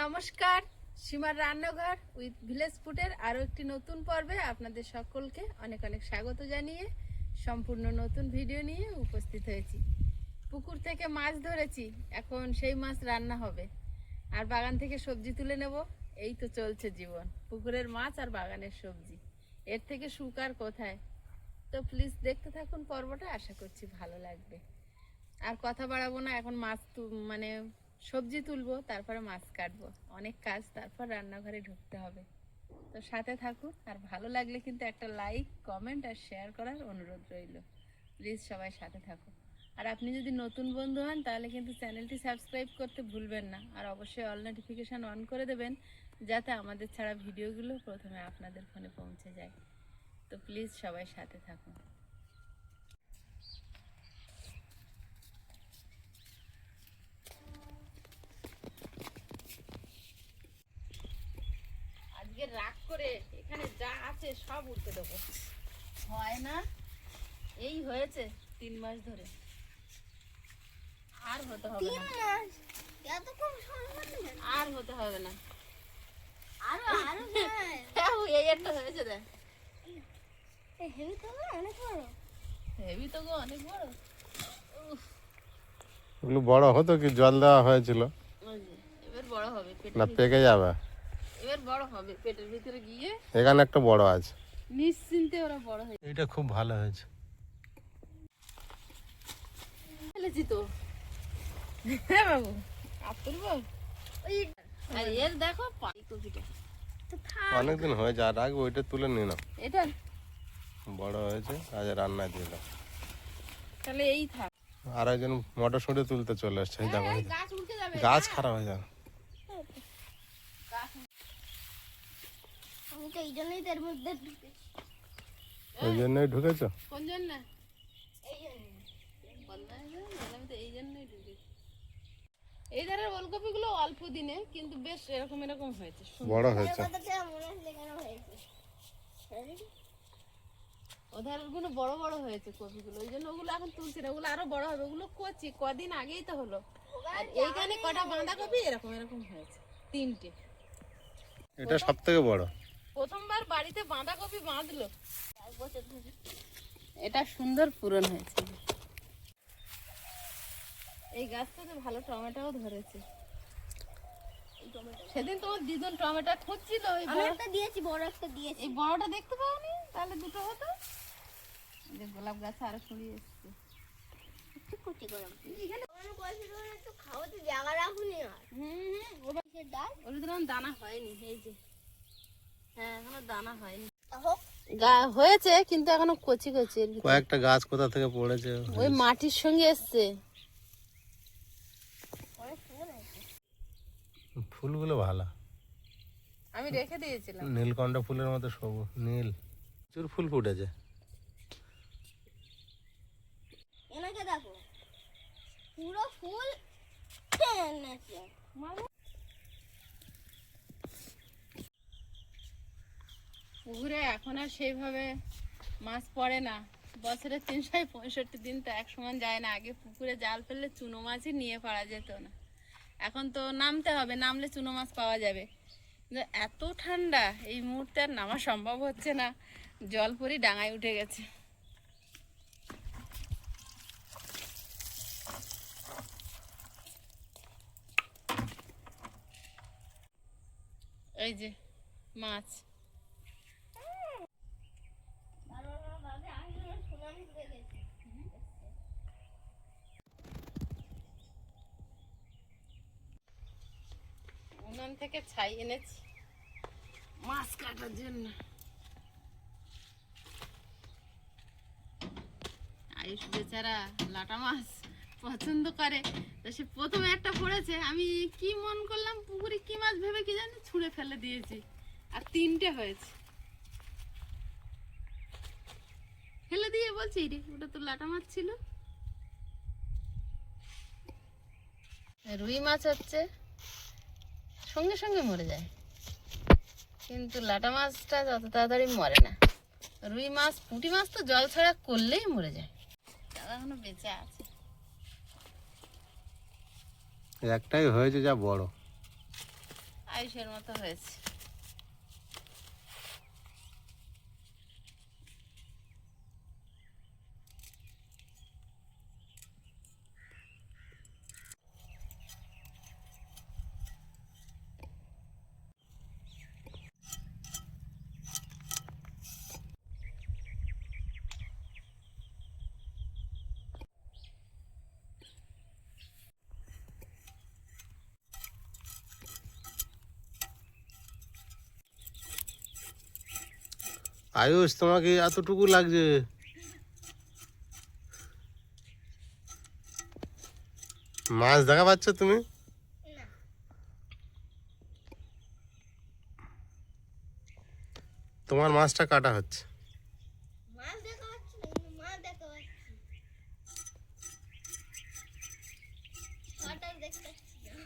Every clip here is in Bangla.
নমস্কার, সীমার রান্নাঘর উইথ ভিলেজ ফুডের আরও একটি নতুন পর্বে আপনাদের সকলকে অনেক অনেক স্বাগত জানিয়ে সম্পূর্ণ নতুন ভিডিও নিয়ে উপস্থিত হয়েছি। পুকুর থেকে মাছ ধরেছি, এখন সেই মাছ রান্না হবে। আর বাগান থেকে সবজি তুলে নেব, এই তো চলছে জীবন, পুকুরের মাছ আর বাগানের সবজি। এর থেকে সুখ আর কোথায়? তো প্লিজ দেখতে থাকুন পর্বটা, আশা করছি ভালো লাগবে। আর কথা বাড়াবো না, এখন মাছ মানে সবজি তুলবো, তারপরে মাছ কাটবো। অনেক কাজ, তারপর রান্নাঘরে ঢুকতে হবে। তো সাথে থাকুন, আর ভালো লাগলে কিন্তু একটা লাইক, কমেন্ট, আর শেয়ার করার অনুরোধ রইল। প্লিজ সবাই সাথে থাকুন। আর আপনি যদি নতুন বন্ধু হন, তাহলে কিন্তু চ্যানেলটি সাবস্ক্রাইব করতে ভুলবেন না। আর অবশ্যই অল নোটিফিকেশান অন করে দেবেন, যাতে আমাদের ছাড়া ভিডিওগুলো প্রথমে আপনাদের ফোনে পৌঁছে যায়। তো প্লিজ সবাই সাথে থাকুন। আজকে রাগ করে এখানে যা আছে সব উঠতে দেবো। হয় না? এই হয়েছে তিন মাস ধরে। আর হতে হবে না। আর হতে হবে না। হ্যাঁ, এই একটা হয়েছে দেখ। হেভি তো গো অনেক বড়। উফ, ওগুলো বড় হতো কি জল দেওয়া হয়েছিল? এবার বড় হবে না পেকে যাবে। এবার বড় হবে পেটের ভিতরে গিয়ে এখানে একটা বড় আছে। নিশ্চিন্তে ওরা বড় হয়ে এইটা খুব ভালো হয়েছে। ফেলেছি তো। হ্যাঁ বাবু। তুলবো আর এর দেখো পাই কপিটা অনেকদিন হয়েছে আর আগে ওইটা তুলে নিয়ে নাও। এটা? বড় হয়েছে আজ রান্নায় দিয়ে দাও। তাহলে এই থাক। আর একজন মটরশুঁটি তুলতে চলে আসছে দেখো গাছ গাছ খারাপ হয়ে যাবে। এই জন্যই তার মধ্যে ঢুকেছি। ওই জন্যই ঢুকেছো? কোন জন্য? এই জন্য বন্ধ হয়ে যাবে, নাহলে আমি তো এই জন্যই ঢুকেছি। এই ধারের ওলকপি অল্প দিনে কিন্তু বেশ এরকম এরকম হয়েছে বড় হয়েছে। কথাটা মনে হচ্ছে কেন হয়েছে। ওধারগুলো বড় বড় হয়েছে কপিগুলো ওই জন্য ওগুলো এখন তুলছি না ওগুলো আরও বড় হবে ওগুলো করছি কদিন আগেই তো হলো। আর এইখানে কটা বাঁধাকপি এরকম এরকম হয়েছে তিনটে। এটা সব থেকে বড়। প্রথমবার বাড়িতে বাঁধাকপি বাঁধলো। এটা সুন্দর পূরণ হয়েছে। এই গাছটাতে ভালো টমেটোও ধরেছে। সেদিন তোমার দিদুন টমেটো খুঁজছিল ওই আমি বড়- একটা দিয়েছি বড় একটা দিয়েছি। এই বড়টা দেখতে পাওনি? তাহলে দুটো হতো? যে গোলাপ গাছ আরও ছড়িয়ে এসছে। কুচি করে এখানে কোনো পয়সা খাওয়াতে জায়গা রাখুনি আর। হুম হুম। ওটা ডাল? ওর ভিতরে দানা হয়নি এই যে। হ্যাঁ এখনও দানা হয়নি। গা হয়েছে কিন্তু এখনও কচি কচি কয়েকটা গাছ কোথা থেকে পড়েছে? ওই মাটির সঙ্গে এসছে। ফুলগুলো ভালো। আমি রেখে দিয়েছিলাম। নীলকণ্ঠ ফুলের মতো সবুজ নীল। প্রচুর ফুল ফুটেছে। এনাকে দেখো। পুরো ফুল পুকুরে এখন আর সেইভাবে মাছ পড়ে না। বছরে তিনশো পঁয়ষট্টি দিন তো এক সমান যায় না। আগে পুকুরে জাল ফেললে চুনো মাছই নিয়ে পাওয়া যেত না। এখন তো নামতে হবে, নামলে চুনো মাছ পাওয়া যাবে। এত ঠান্ডা, এই মুহূর্তে আর নামা সম্ভব হচ্ছে না। জল পরি ডাঙায় উঠে গেছে। এই যে মাছ। থেকে ছাই এনেছি। মাছ কাটার জন্য। আয়ুষ বেচারা লাটা মাছ পছন্দ করে। তো সে প্রথমে একটা পড়েছে, আমি কি মন করলাম পুকুরে কি মাছ ভেবে কি জানি ছুঁড়ে ফেলে দিয়েছি। আর তিনটে হয়েছে। ফেলে দিয়ে বলছি রে, ওটা তো লাটা মাছ ছিল। রুই মাছ হচ্ছে সঙ্গে সঙ্গে মরে যায়। কিন্তু লাটা মাছটা যত তাড়াতাড়ি মরে না। রুই মাছ পুঁটি মাছ তো জল ছাড়া করলেই মরে যায়। দাদা এখনও বেঁচে আছে। একটাই হয়েছে যা বড়। আইসের মতো হয়েছে। আয়ুষ তোমাকে এতটুকু লাগছে? মাছ দেখা পাচ্ছ তুমি? তোমার মাছটা কাটা হচ্ছে মাছ দেখা পাচ্ছি না কিন্তু মাছ দেখা পাচ্ছি হঠাৎ দেখতে পাচ্ছি না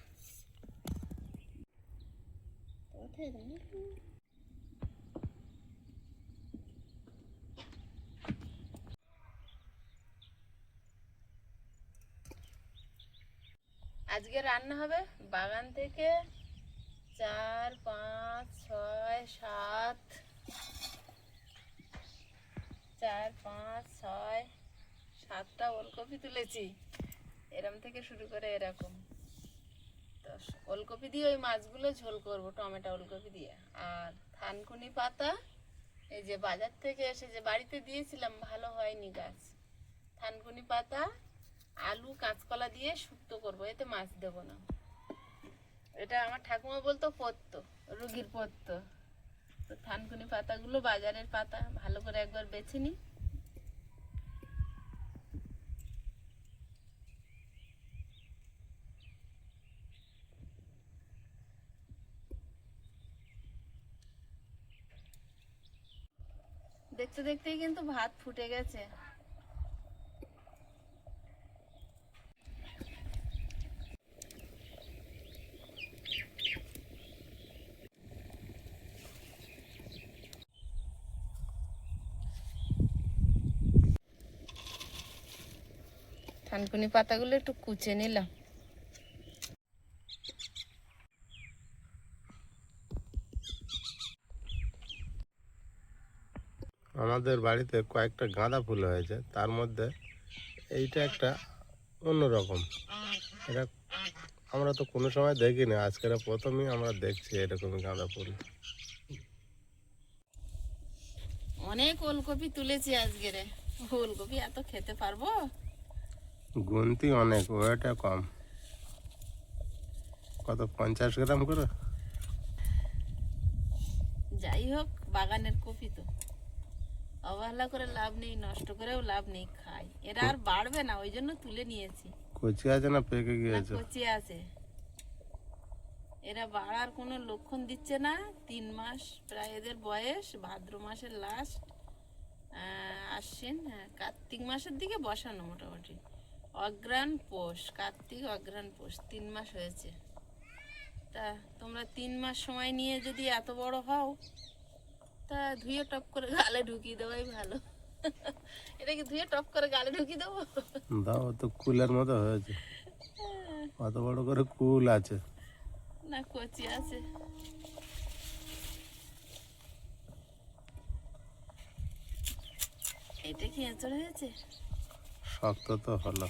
কোথায় জানি আজকে রান্না হবে বাগান থেকে চার, পাঁচ, ছয়, সাত। চার, পাঁচ, ছয়, সাতটা ওলকপি তুলেছি। এরম থেকে শুরু করে এরকম। তো ওলকপি দিয়ে ওই মাছগুলো ঝোল করব, টমেটো ওলকপি দিয়ে। আর থানকুনি পাতা, এই যে বাজার থেকে এসে যে বাড়িতে দিয়েছিলাম, ভালো হয়নি গাছ। থানকুনি পাতা আলু, কাঁচকলা দিয়ে শুক্তো করব, এতে মাছ দেবো না। এটা আমার ঠাকুমা বলতো, পত্ত, রুগীর পত্ত। তো থানকুনি পাতাগুলো, বাজারের পাতা, ভালো করে একবার বেছে নিই দেখতে দেখতেই কিন্তু ভাত ফুটে গেছে। থানকুনি পাতাগুলো একটু কুচে নিলাম। আমাদের বাড়িতে কয়েকটা গাঁদা ফুল হয়েছে তার মধ্যে এইটা একটা অন্যরকম। এটা আমরা তো কোনো সময় দেখিনি আজকের প্রথমেই আমরা দেখছি এরকমই গাঁদা ফুল। অনেক ওলকপি তুলেছি আজকে রে ওলকপি এত খেতে পারব? গুনতি অনেক ওয়েটা কম। কত পঞ্চাশ গ্রাম করে? যাই হোক বাগানের কপি তো। অবহেলা করে লাভ নেই নষ্ট করেও লাভ নেই খাই। এরা আর বাড়বে না ওই জন্য তুলে নিয়েছি। কচি আছে না পেকে গিয়েছে? কচি আছে। এরা বাড়ার কোনো লক্ষণ দিচ্ছে না। তিন মাস প্রায় এদের বয়স ভাদ্র মাসের লাস্ট আশ্বিন হ্যাঁ, কার্তিক মাসের দিকে বসানো মোটামুটি। অগ্রাণ পোষ কার্তিক অগ্রাণ পোষ তিন মাস হয়েছে। তা তোমরা তিন মাস সময় নিয়ে যদি এত বড় হও তা ধুয়ে টপ করে গালে ঢুকিয়ে দেওয়াই ভালো। এটাকে ধুয়ে টপ করে গালে ঢুকিয়ে দেবো? দাও তো কুলের মতো হয়েছে। অত বড় করে কুল আছে। না কচি আছে। এটা কি এঁচড় হয়েছে? শক্ত তো হলো।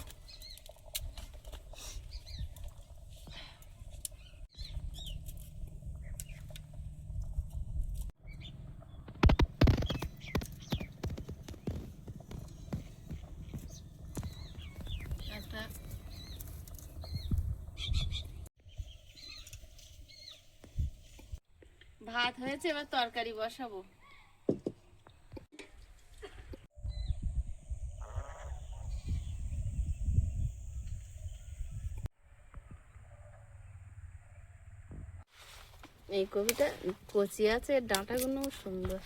একটা ভাত হয়েছে এবার তরকারি বসাবো। এই কবিটা কচি আছে ডাঁটাগুলো সুন্দর।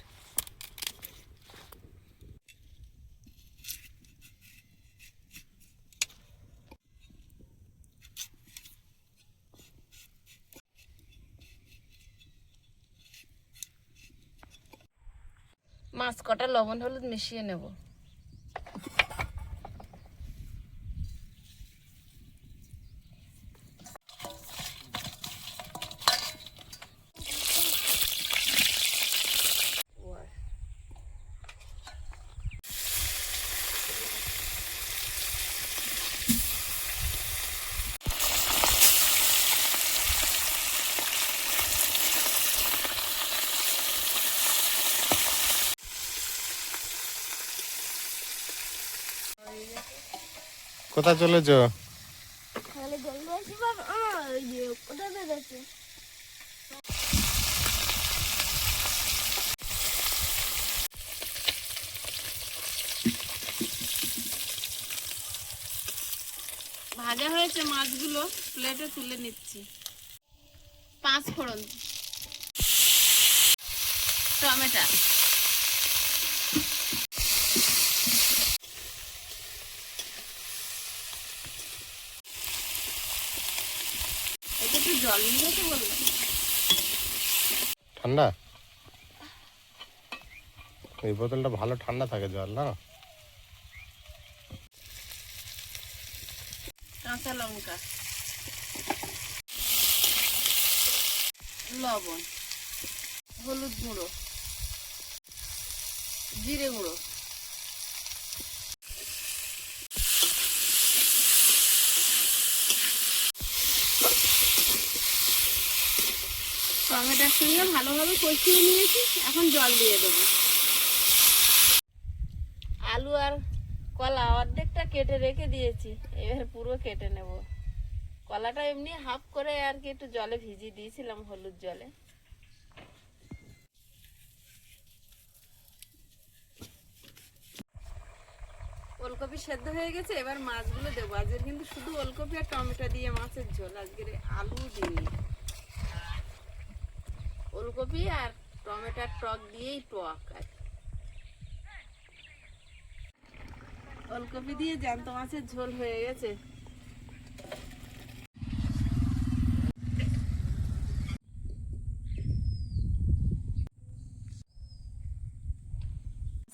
মাছ কটা লবণ হলুদ মিশিয়ে নেব। কোথায় চলেছো তাহলে জল আসি বাবা। আমার ওই যে কোথায় বেরোচ্ছে ভাজা হয়েছে মাছগুলো প্লেটে তুলে নিচ্ছি। পাঁচ ফোড়ন। টমেটো এটা একটু ঠান্ডা? এই বোতলটা ভালো ঠান্ডা থাকে জল, না? কাঁচা লঙ্কা। লবণ। হলুদ গুঁড়ো। জিরে গুঁড়ো। টমেটোর সঙ্গে ভালোভাবে কষিয়ে নিয়েছি এখন জল দিয়ে দেবো। আলু আর কলা অর্ধেকটা কেটে রেখে দিয়েছি এবার পুরো কেটে নেব। কলাটা এমনি হাফ করে আর কি একটু জলে ভিজিয়ে দিয়েছিলাম হলুদ জলে। ওলকপি সেদ্ধ হয়ে গেছে এবার মাছগুলো দেবো। আজকে কিন্তু শুধু ওলকপি আর টমেটো দিয়ে মাছের ঝোল আজকের আলু দিইনি ওলকপি আর টমেটোর টক দিয়েই টক আর ওলকপি দিয়ে জ্যান্ত মাছের ঝোল হয়ে গেছে।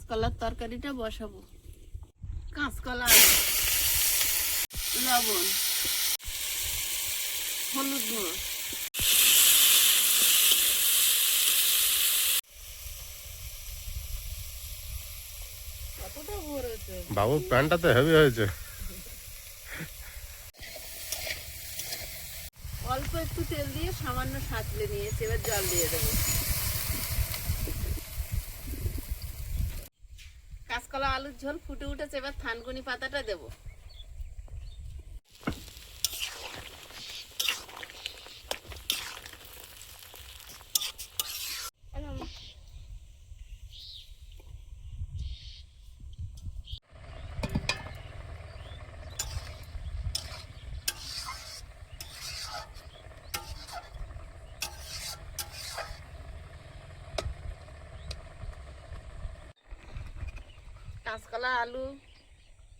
কাঁচকলার তরকারিটা বসাবো। কাঁচকলা, লবণ, হলুদ গুঁড়ো। বাবু প্যান্টটা তো হেভি হয়েছে। অল্প একটু তেল দিয়ে সামান্য সাঁতলে নিয়েছি, এবার জল দিয়ে দেবো। কাঁচকলা, আলুর ঝোল ফুটে উঠেছে, এবার থানকুনি পাতাটা দেবো। কাঁচকলা আলু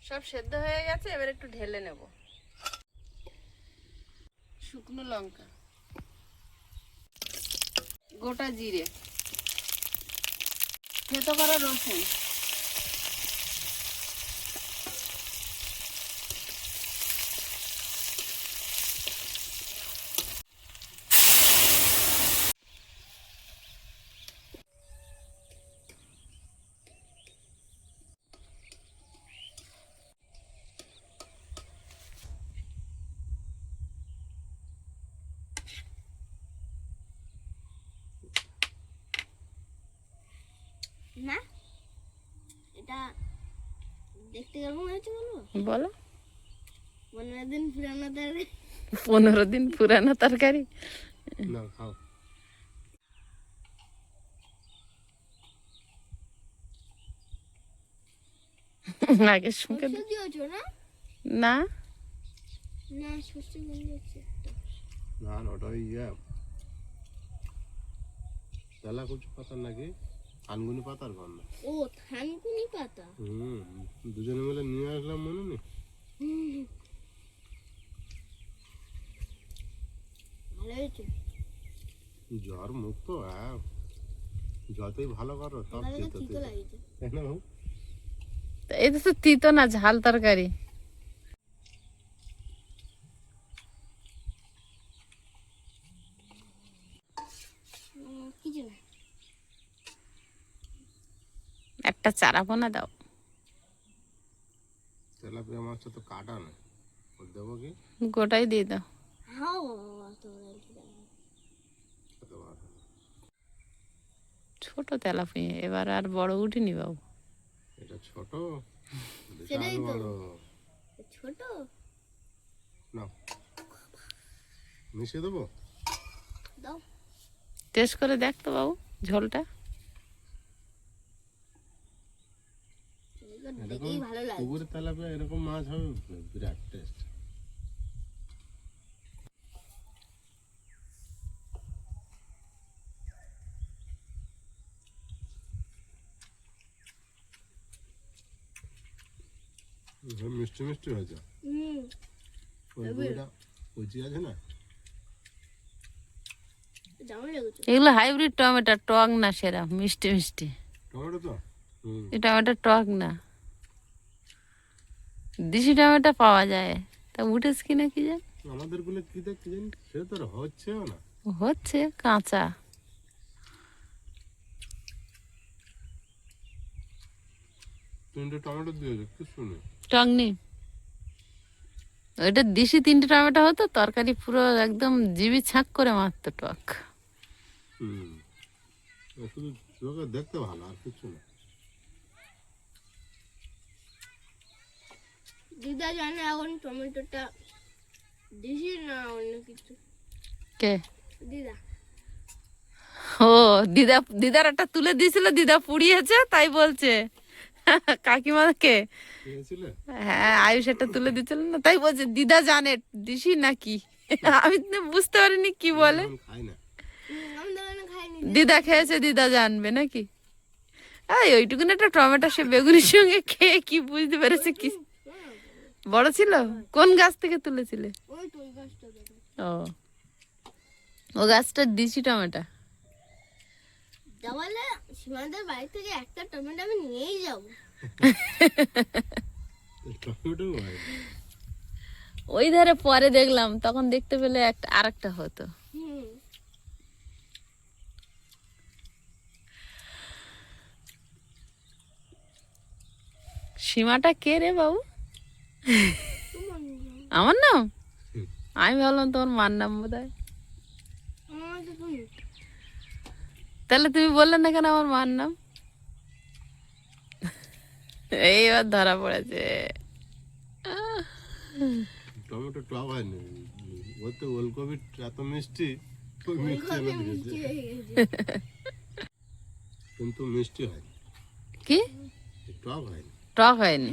সব সেদ্ধ হয়ে গেছে, এবার একটু ঢেলে নেব। শুকনো লঙ্কা। গোটা জিরে। থেতো করা রসুন না এটা দেখতে কেমন হয়েছে বলব বলো। পনেরো দিন পুরানো তরকারি। পনেরো দিন পুরানো তরকারি? না খাও। আগে শুকে না? না। না সর্ষে না না ওটা ওই ইয়ে। তেলা কুচু পাতার নাকি? আনগুনি পাতার গন্ধ। ও থানকুনি পাতা? হুম দুজনে মিলে নিয়ে আসলাম মনে নেই? ভালো হয়েছে? জ্বর মুক্ত হ্যাঁ। যতই ভালো করো তত তিতো। লাগছে তাই না বাবু? তো তিতো না ঝাল তরকারি উম, কিছু না একটা চারা পোনা দাও। তেলাপিয়া মাছটা তো কাটা ও দেবো কি? গোটাই দিয়ে দাও। পারো। ছোট তেলাপিয়া এবার আর বড় উঠিনি বাবু। এটা ছোট? সেটাই তো। বড়। ছোট? নাও মিশিয়ে দেবো? দাও। টেস্ট করে দেখ তো বাবু ঝোলটা। এগুলো ভালো লাগে পুকুরের তেলাপিয়া এরকম মাছ হবে বিরাট টেস্ট মিষ্টি মিষ্টি হয়েছে। হুম। ওই বইটা কচি আছে না? দারুণ এগুলো হাইব্রিড টমেটো টক না সেরা মিষ্টি মিষ্টি। টমেটো তো? এই টমেটো টক না। দেশি টমেটো পাওয়া যায়। তা উঠেছে কিনা কি জান? আমাদেরগুলো কি দেখতে জানি? সে তো আর হচ্ছেও না। হচ্ছে কাঁচা। তিনটে টমেটো দিয়েছে কি শুনে? টক নেই। ওইটা দেশি তিনটে টমেটো হতো তরকারি পুরো একদম জিবি ছাঁক করে মারতো টক। হুম। শুধু দেখতে ভালো আর কিছু না। দিদা জানে এখন টমেটোটা দিছি না অন্য কিছু? কে? দিদা। ও দিদা দিদার একটা তুলে দিয়েছিল দিদা পুড়িয়েছে তাই বলছে। কাকিমাকে? হ্যাঁ আয়ুষ একটা তুলে দিচ্ছিল না তাই বলছে দিদা জানে দিশি নাকি? আমি তো বুঝতে পারিনি কি বলে। দিদা খেয়েছে দিদা জানবে নাকি? এই ওইটুকুন একটা টমেটো সে বেগুনির সঙ্গে খেয়ে কি বুঝতে পেরেছে কি বড় ছিল? কোন গাছ থেকে তুলেছিলে? ও। ও গাছটা দিছি টমেটো। দেওয়ালে বাড়ি থেকে একটা টমেটো আমি নিয়েই যাব। ওই ধারে পরে দেখলাম তখন দেখতে পেলে একটা আরেকটা হতো। হুম। সীমাটা কে রে বাবু। আমার নাম? আমি ভাবলাম তোমার মার নাম বোধ হয় তাহলে তুমি বললে না কেন আমার মার নাম? এইবার ধরা পড়েছে। টমেটো টক হয়নি। ওর তো ওলকপি এত মিষ্টি কিন্তু মিষ্টি হয়নি। কি? টক হয়নি। টক হয়নি।